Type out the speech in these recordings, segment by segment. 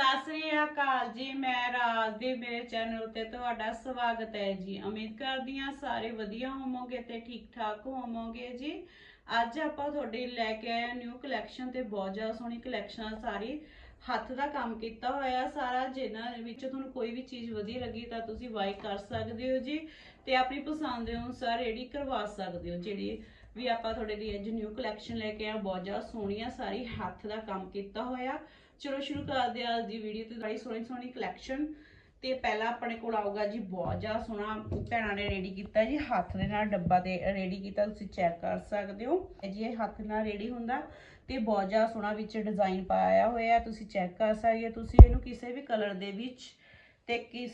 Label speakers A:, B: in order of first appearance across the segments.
A: ਸਤਿ ਸ੍ਰੀ ਅਕਾਲ ਜੀ, ਮੈਂ ਰਾਜ ਦੇ, ਮੇਰੇ ਚੈਨਲ ਤੇ ਤੁਹਾਡਾ ਸਵਾਗਤ ਹੈ ਜੀ। ਉਮੀਦ ਕਰਦੀ ਹਾਂ ਸਾਰੇ ਵਧੀਆ ਹੋਵੋਗੇ ਤੇ ਠੀਕ ਠਾਕ ਹੋਵੋਗੇ ਜੀ। ਅੱਜ ਆਪਾਂ ਤੁਹਾਡੇ ਲੈ ਕੇ ਆਏ ਨਿਊ ਕਲੈਕਸ਼ਨ ਤੇ ਬਹੁਤ ਜ਼ਿਆਦਾ ਸੋਹਣੀ ਕਲੈਕਸ਼ਨ ਸਾਰੀ ਹੱਥ ਦਾ ਕੰਮ ਕੀਤਾ ਹੋਇਆ ਸਾਰਾ, ਜਿਹਨਾਂ ਵਿੱਚ ਤੁਹਾਨੂੰ ਕੋਈ ਵੀ ਚੀਜ਼ ਵਧੀਆ ਲੱਗੀ ਤਾਂ ਤੁਸੀਂ ਬਾਈ ਕਰ ਸਕਦੇ ਹੋ ਜੀ ਤੇ ਆਪਣੀ ਪਸੰਦ ਦੇ ਅਨੁਸਾਰ ਰੈਡੀ ਕਰਵਾ ਸਕਦੇ ਹੋ, ਜਿਹੜੀ ਵੀ ਆਪਾਂ ਤੁਹਾਡੇ ਲਈ ਅੱਜ ਨਿਊ ਕਲੈਕਸ਼ਨ ਲੈ ਕੇ ਆਏ ਬਹੁਤ ਜ਼ਿਆਦਾ ਸੋਹਣੀਆਂ ਸਾਰੀ ਹੱਥ ਦਾ ਕੰਮ ਕੀਤਾ ਹੋਇਆ। ਚਲੋ ਸ਼ੁਰੂ ਕਰਦੇ ਆ ਅੱਜ ਦੀ ਵੀਡੀਓ ਤੇ। ਬੜੀ ਸੋਹਣੀ ਸੋਹਣੀ ਕਲੈਕਸ਼ਨ ਤੇ ਪਹਿਲਾਂ ਆਪਣੇ ਕੋਲ ਆਊਗਾ ਜੀ, ਬਹੁਤ ਜ਼ਿਆਦਾ ਸੋਹਣਾ ਭੈਣਾਂ ਨੇ ਰੈਡੀ ਕੀਤਾ ਜੀ। ਹੱਥ ਦੇ ਨਾਲ ਡੱਬਾ ਤੇ ਰੈਡੀ ਕੀਤਾ, ਤੁਸੀਂ ਚੈੱਕ ਕਰ ਸਕਦੇ ਹੋ। ਜੀ, ਇਹ ਹੱਥ ਨਾਲ ਰੈਡੀ ਹੁੰਦਾ। ਤੇ ਬਹੁਤ ਜ਼ਿਆਦਾ ਸੋਹਣਾ ਵਿੱਚ ਡਿਜ਼ਾਈਨ ਪਾਇਆ ਹੋਇਆ, ਤੁਸੀਂ ਚੈੱਕ ਕਰ ਸਕਦੇ ਹੋ। ਤੁਸੀਂ ਇਹਨੂੰ ਕਿਸੇ ਵੀ ਕਲਰ ਦੇ ਵਿੱਚ ਤੇ ਕਿਸ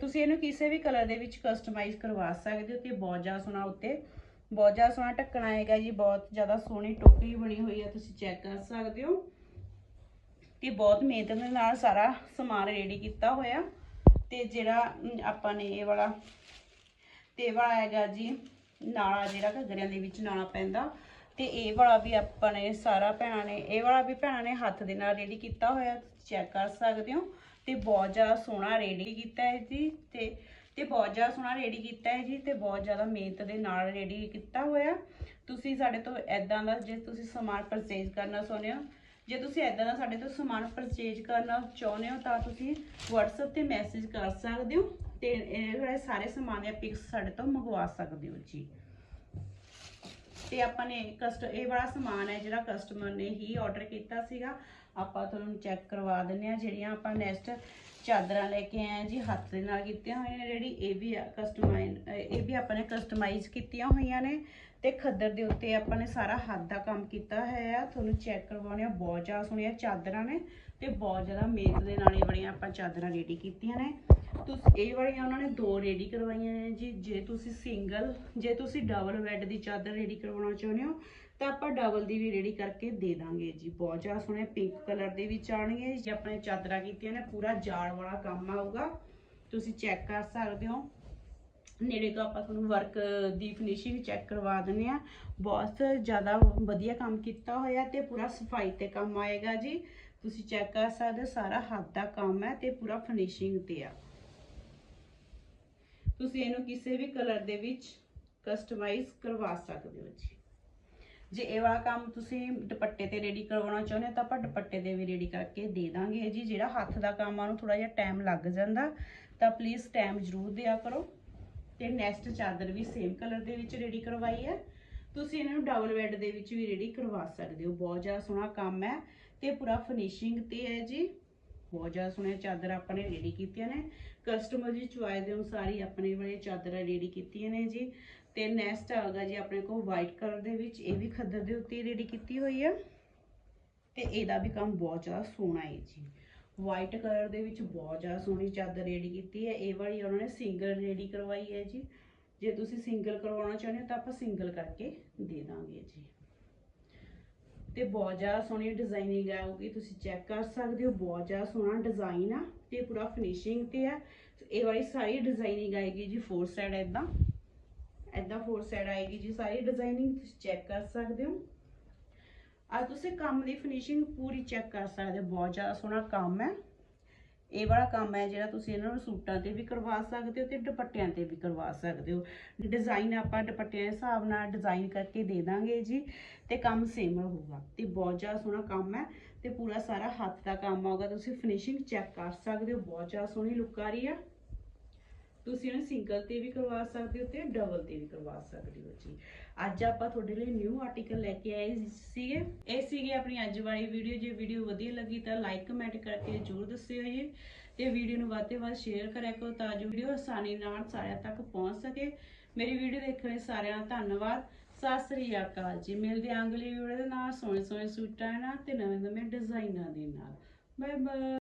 A: ਤੁਸੀਂ ਇਹਨੂੰ ਕਿਸੇ ਵੀ ਕਲਰ ਦੇ ਵਿੱਚ ਕਸਟਮਾਈਜ਼ ਕਰਵਾ ਸਕਦੇ ਹੋ ਤੇ ਬਹੁਤ ਜ਼ਿਆਦਾ ਸੋਹਣਾ ਉੱਤੇ, ਬਹੁਤ ਜ਼ਿਆਦਾ ਸੋਹਣਾ ਢੱਕਣ ਆਏਗਾ ਜੀ। ਬਹੁਤ ਜ਼ਿਆਦਾ ਸੋਹਣੀ ਟੋਕਰੀ ਬਣੀ ਹੋਈ ਹੈ, ਤੁਸੀਂ ਚੈੱਕ ਕਰ ਸਕਦੇ ਹੋ। ਤੇ ਬਹੁਤ ਮਿਹਨਤ ਦੇ ਨਾਲ ਸਾਰਾ ਸਮਾਨ ਰੈਡੀ ਕੀਤਾ ਹੋਇਆ। ਤੇ ਜਿਹੜਾ ਆਪਾਂ ਨੇ ਇਹ ਵਾਲਾ ਤੇ ਇਹ ਵਾਲਾ ਹੈਗਾ ਜੀ, ਨਾਲਾ ਜਿਹੜਾ ਘੱਗਰਿਆਂ ਦੇ ਵਿੱਚ ਨਾਲਾ ਪੈਂਦਾ, ਤੇ ਇਹ ਵਾਲਾ ਵੀ ਆਪਾਂ ਨੇ ਸਾਰਾ ਭੈਣਾਂ ਨੇ, ਇਹ ਵਾਲਾ ਵੀ ਭੈਣਾਂ ਨੇ ਹੱਥ ਦੇ ਨਾਲ ਰੈਡੀ ਕੀਤਾ ਹੋਇਆ ਚੈੱਕ ਕਰ ਸਕਦੇ ਹੋ। ਤੇ ਬਹੁਤ ਜ਼ਿਆਦਾ ਸੋਹਣਾ ਰੈਡੀ ਕੀਤਾ ਹੈ ਜੀ, ਤੇ ਤੇ ਬਹੁਤ ਜ਼ਿਆਦਾ ਸੋਹਣਾ ਰੈਡੀ ਕੀਤਾ ਹੈ ਜੀ, ਤੇ ਬਹੁਤ ਜ਼ਿਆਦਾ ਮਿਹਨਤ ਦੇ ਨਾਲ ਰੈਡੀ ਕੀਤਾ ਹੋਇਆ। ਤੁਸੀਂ ਸਾਡੇ ਤੋਂ ਐਦਾਂ ਦਾ, ਜੇ ਤੁਸੀਂ ਸਮਾਨ ਪਰਚੇਜ਼ ਕਰਨਾ ਚਾਹੁੰਦੇ ਹੋ ਜੇ ਤੁਸੀਂ ਐਦਾਂ ਦਾ ਸਾਡੇ ਤੋਂ ਸਮਾਨ ਪਰਚੇਜ਼ ਕਰਨਾ ਚਾਹੁੰਦੇ ਹੋ ਤਾਂ ਤੁਸੀਂ WhatsApp ਤੇ ਮੈਸੇਜ ਕਰ ਸਕਦੇ ਹੋ ਤੇ ਇਹ ਵਾਲੇ ਸਾਰੇ ਸਮਾਨ ਦੇ ਪਿਕਸ ਸਾਡੇ ਤੋਂ ਮੰਗਵਾ ਸਕਦੇ ਹੋ ਜੀ। ਤੇ ਆਪਾਂ ਨੇ ਕਸਟ ਇਹ ਵਾਲਾ ਸਮਾਨ ਹੈ ਜਿਹੜਾ ਕਸਟਮਰ ਨੇ ਹੀ ਆਰਡਰ ਕੀਤਾ ਸੀਗਾ। ਆਪਾਂ ਤੁਹਾਨੂੰ ਚੈੱਕ ਕਰਵਾ ਦਿੰਨੇ ਆ ਜਿਹੜੀਆਂ ਆਪਾਂ ਨੈਕਸਟ ਚਾਦਰਾਂ ਲੈ ਕੇ ਆਏ ਜੀ, ਹੱਥ ਦੇ ਨਾਲ ਕੀਤੀਆਂ ਹੋਈਆਂ ਜਿਹੜੀ, ਇਹ ਵੀ ਕਸਟਮਾਈਜ਼ ਇਹ ਆਪਾਂ ਨੇ ਕਸਟਮਾਈਜ਼ ਕੀਤੀਆਂ ਹੋਈਆਂ ਨੇ ਤੇ ਖੱਦਰ ਦੇ ਉੱਤੇ ਆਪਾਂ ਨੇ ਸਾਰਾ ਹੱਥ ਦਾ ਕੰਮ ਕੀਤਾ ਹੋਇਆ ਤੁਹਾਨੂੰ ਚੈੱਕ ਕਰਵਾਉਣੇ ਆ ਬਹੁਤ ਜ਼ਿਆਦਾ ਸੋਹਣੀਆਂ ਚਾਦਰਾਂ ਨੇ ਤੇ ਬਹੁਤ ਜ਼ਿਆਦਾ ਮਿਹਨਤ ਦੇ ਨਾਲ ਇਹ ਬੜੀਆਂ ਆਪਾਂ ਚਾਦਰਾਂ ਰੈਡੀ ਕੀਤੀਆਂ ਨੇ। ਤੁਸੀਂ, ਇਹ ਵਾਲੀਆਂ ਉਹਨਾਂ ਨੇ ਦੋ ਰੈਡੀ ਕਰਵਾਈਆਂ ਨੇ ਜੀ। ਜੇ ਤੁਸੀਂ ਸਿੰਗਲ ਜੇ ਤੁਸੀਂ ਡਬਲ ਬੈੱਡ ਦੀ ਚਾਦਰ ਰੈਡੀ ਕਰਵਾਉਣਾ ਚਾਹੁੰਦੇ ਹੋ, ਤਾਂ ਆਪਾਂ ਡਬਲ ਦੀ ਵੀ ਰੈਡੀ ਕਰਕੇ ਦੇ ਦਾਂਗੇ ਜੀ। ਬਹੁਤ ਜ਼ਿਆਦਾ ਸੋਹਣੇ ਪਿੰਕ ਕਲਰ ਦੇ ਵਿੱਚ ਆਣਗੇ ਜੀ ਆਪਣੇ ਚਾਦਰਾਂ ਕੀਤੀਆਂ ਨੇ, ਪੂਰਾ ਜਾਲ ਵਾਲਾ ਕੰਮ ਆਊਗਾ। ਤੁਸੀਂ ਚੈੱਕ ਕਰ ਸਕਦੇ ਹੋ। ਨੇੜੇ ਤੋਂ ਆਪਾਂ ਤੁਹਾਨੂੰ ਵਰਕ ਦੀ ਫਿਨਿਸ਼ਿੰਗ ਚੈੱਕ ਕਰਵਾ ਦਿੰਦੇ ਆ ਬਹੁਤ ਜ਼ਿਆਦਾ ਵਧੀਆ ਕੰਮ ਕੀਤਾ ਹੋਇਆ ਤੇ ਪੂਰਾ ਸਫ਼ਾਈ ਤੇ ਕੰਮ ਆਏਗਾ ਜੀ। ਤੁਸੀਂ ਚੈੱਕ ਕਰ ਸਕਦੇ ਹੋ, ਸਾਰਾ ਹੱਥ ਦਾ ਕੰਮ ਹੈ ਤੇ ਪੂਰਾ ਫਿਨਿਸ਼ਿੰਗ ਤੇ ਆ। ਤੁਸੀਂ ਇਹਨੂੰ ਕਿਸੇ ਵੀ ਕਲਰ ਦੇ ਵਿੱਚ ਕਸਟਮਾਈਜ਼ ਕਰਵਾ ਸਕਦੇ ਹੋ ਜੀ। ਜੇ ਇਹ ਵਾਲਾ ਕੰਮ ਤੁਸੀਂ ਦੁਪੱਟੇ ਤੇ ਰੈਡੀ ਕਰਵਾਉਣਾ ਚਾਹੁੰਦੇ ਹੋ ਤਾਂ ਆਪਾਂ ਦੁਪੱਟੇ ਦੇ ਵੀ ਰੈਡੀ ਕਰਕੇ ਦੇ ਦਾਂਗੇ ਜੀ। ਜਿਹੜਾ ਹੱਥ ਦਾ ਕੰਮ ਆ ਨੂੰ ਥੋੜਾ ਜਿਹਾ ਟਾਈਮ ਲੱਗ ਜਾਂਦਾ। ਤਾਂ ਪਲੀਜ਼ ਟਾਈਮ ਜ਼ਰੂਰ ਦਿਆ ਕਰੋ। ਤੇ ਨੈਕਸਟ ਚਾਦਰ ਵੀ ਸੇਮ ਕਲਰ ਦੇ ਵਿੱਚ ਰੈਡੀ ਕਰਵਾਈ ਹੈ। ਤੁਸੀਂ ਇਹਨਾਂ ਨੂੰ ਡਬਲ ਬੈੱਡ ਦੇ ਵਿੱਚ ਵੀ ਰੈਡੀ ਕਰਵਾ ਸਕਦੇ ਹੋ। ਬਹੁਤ ਜ਼ਿਆਦਾ ਸੋਹਣਾ ਕੰਮ ਹੈ ਤੇ ਪੂਰਾ ਫਿਨਿਸ਼ਿੰਗ ਤੇ ਹੈ ਜੀ। ਬਹੁਤ ਜ਼ਿਆਦਾ ਸੋਹਣੀਆਂ ਚਾਦਰ ਆਪਾਂ ਨੇ ਰੈਡੀ ਕੀਤੀਆਂ ਨੇ। ਕਸਟਮਰ ਦੀ ਚੁਆਇਸ ਦੇ ਅਨੁਸਾਰ ਹੀ ਆਪਣੇ ਵਾਲੇ ਚਾਦਰਾਂ ਰੈਡੀ ਕੀਤੀਆਂ ਨੇ ਜੀ। ਤੇ ਨੈਕਸਟ ਆਗਾ ਜੀ ਆਪਣੇ ਕੋਲ ਵਾਈਟ ਕਲਰ ਦੇ ਵਿੱਚ। ਇਹ ਵੀ ਖੱਦਰ ਦੇ ਉੱਤੇ ਰੈਡੀ ਕੀਤੀ ਹੋਈ ਹੈ। ਤੇ ਇਹਦਾ ਵੀ ਕੰਮ ਬਹੁਤ ਜ਼ਿਆਦਾ ਸੋਹਣਾ ਹੈ ਜੀ। ਵਾਈਟ ਕਲਰ ਦੇ ਵਿੱਚ ਬਹੁਤ ਜ਼ਿਆਦਾ ਸੋਹਣੀ ਚਾਦਰ ਰੈਡੀ ਕੀਤੀ ਹੈ। ਇਹ ਵਾਲੀ ਉਹਨਾਂ ਨੇ ਸਿੰਗਲ ਰੈਡੀ ਕਰਵਾਈ ਹੈ ਜੀ। ਜੇ ਤੁਸੀਂ ਸਿੰਗਲ ਕਰਵਾਉਣਾ ਚਾਹੁੰਦੇ ਹੋ ਤਾਂ ਆਪਾਂ ਸਿੰਗਲ ਕਰਕੇ ਦੇ ਦਾਂਗੇ ਜੀ। ਤੇ ਬਹੁਤ ਜ਼ਿਆਦਾ ਸੋਹਣੀ ਡਿਜ਼ਾਈਨਿੰਗ ਆਊਗੀ ਤੁਸੀਂ ਚੈੱਕ ਕਰ ਸਕਦੇ ਹੋ। ਬਹੁਤ ਜ਼ਿਆਦਾ ਸੋਹਣਾ ਡਿਜ਼ਾਈਨ ਆ ਤੇ ਪੂਰਾ ਫਿਨਿਸ਼ਿੰਗ ਤੇ ਆ। ਇਹ ਵਾਲੀ ਸਾਰੀ ਡਿਜ਼ਾਈਨਿੰਗ ਆਏਗੀ ਜੀ ਫੋਰ ਸਾਈਡ ਇਦਾਂ ਇਦਾਂ ਫੋਰ ਸਾਈਡ ਆਏਗੀ ਜੀ ਸਾਰੀ ਡਿਜ਼ਾਈਨਿੰਗ ਤੁਸੀਂ ਚੈੱਕ ਕਰ ਸਕਦੇ ਹੋ। ਅੱਜ ਤੁਸੀਂ ਕੰਮ ਦੀ ਫਿਨਿਸ਼ਿੰਗ ਪੂਰੀ ਚੈੱਕ ਕਰ ਸਕਦੇ ਹੋ, ਬਹੁਤ ਜ਼ਿਆਦਾ ਸੋਹਣਾ ਕੰਮ ਹੈ। ਇਹ ਵਾਲਾ ਕੰਮ ਹੈ ਜਿਹੜਾ ਤੁਸੀਂ ਇਹਨਾਂ ਨੂੰ ਸੂਟਾਂ ਤੇ ਵੀ ਕਰਵਾ ਸਕਦੇ ਹੋ ਤੇ ਦੁਪੱਟਿਆਂ ਤੇ ਵੀ ਕਰਵਾ ਸਕਦੇ ਹੋ। ਡਿਜ਼ਾਈਨ ਆਪਾਂ ਦੁਪੱਟਿਆਂ ਦੇ ਹਿਸਾਬ ਨਾਲ ਡਿਜ਼ਾਈਨ ਕਰਕੇ ਦੇ ਦਾਂਗੇ ਜੀ ਤੇ ਕੰਮ ਸੇਮ ਹੋਊਗਾ ਤੇ ਬਹੁਤ ਜ਼ਿਆਦਾ ਸੋਹਣਾ ਕੰਮ ਹੈ ਤੇ ਪੂਰਾ ਸਾਰਾ ਹੱਥ ਦਾ ਕੰਮ ਆਊਗਾ, ਤੁਸੀਂ ਫਿਨਿਸ਼ਿੰਗ ਚੈੱਕ ਕਰ ਸਕਦੇ ਹੋ, ਬਹੁਤ ਜ਼ਿਆਦਾ ਸੋਹਣੀ ਲੁੱਕ ਆ ਰਹੀ ਆ। ਤੁਸੀਂ ਇਹਨੂੰ ਸਿੰਗਲ ਤੇ ਵੀ ਕਰਵਾ ਸਕਦੇ ਹੋ ਤੇ ਡਬਲ ਤੇ ਵੀ ਕਰਵਾ ਸਕਦੇ ਹੋ ਜੀ। ਅੱਜ ਆਪਾਂ ਤੁਹਾਡੇ ਲਈ ਨਿਊ ਆਰਟੀਕਲ ਲੈ ਕੇ ਆਏ ਸੀਗੇ। ਇਹ ਸੀਗੇ ਆਪਣੀ ਅੱਜ ਵਾਲੀ ਵੀਡੀਓ ਜੇ ਵੀਡੀਓ ਵਧੀਆ ਲੱਗੀ ਤਾਂ ਲਾਈਕ ਕਮੈਂਟ ਕਰਕੇ ਜਰੂਰ ਦੱਸਿਓ ਜੀ। ਤੇ ਵੀਡੀਓ ਨੂੰ ਵੱਧ ਤੋਂ ਵੱਧ ਸ਼ੇਅਰ ਕਰਿਆ ਕਰੋ ਤਾਂ ਜੋ ਵੀਡੀਓ ਆਸਾਨੀ ਨਾਲ ਸਾਰਿਆਂ ਤੱਕ ਪਹੁੰਚ ਸਕੇ। ਮੇਰੀ ਵੀਡੀਓ ਦੇਖਣ ਲਈ ਸਾਰਿਆਂ ਦਾ ਧੰਨਵਾਦ। ਸਤਿ ਸ੍ਰੀ ਅਕਾਲ ਜੀ। ਮਿਲਦੇ ਆਂ ਅਗਲੀ ਵੀਡੀਓ ਦੇ ਨਾਲ। ਸੋਹਣੇ ਸੋਹਣੇ ਸੂਟਾਂ ਨਾਲ ਤੇ ਨਵੇਂ ਨਵੇਂ ਡਿਜ਼ਾਈਨਾਂ ਦੇ ਨਾਲ। Bye bye